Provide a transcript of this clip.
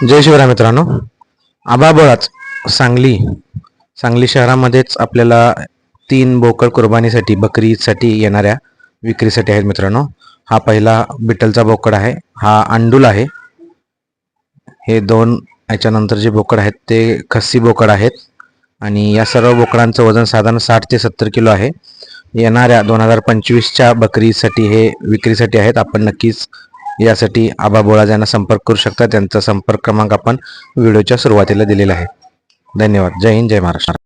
जय शिवराय मित्रांनो. आबाबळाच सांगली. सांगली शहरामध्येच आपल्याला तीन बोकड कुर्बानीसाठी बकरीसाठी येणाऱ्या विक्रीसाठी आहेत मित्रांनो. हा पहिला बिटलचा बोकड आहे. हा अंडूल आहे. हे दोन याच्यानंतर जे बोकड आहेत ते खस्सी बोकड आहेत. आणि या सर्व बोकडांचं वजन साधारण साठ ते सत्तर किलो आहे. येणाऱ्या दोन हजार पंचवीसच्या बकरीसाठी हे विक्रीसाठी आहेत. आपण नक्कीच यासाठी आबा बोळाज यांना संपर्क करू शकता. त्यांचा संपर्क क्रमांक आपण व्हिडिओच्या सुरुवातीला दिलेला आहे. धन्यवाद. जय हिंद जय महाराष्ट्र.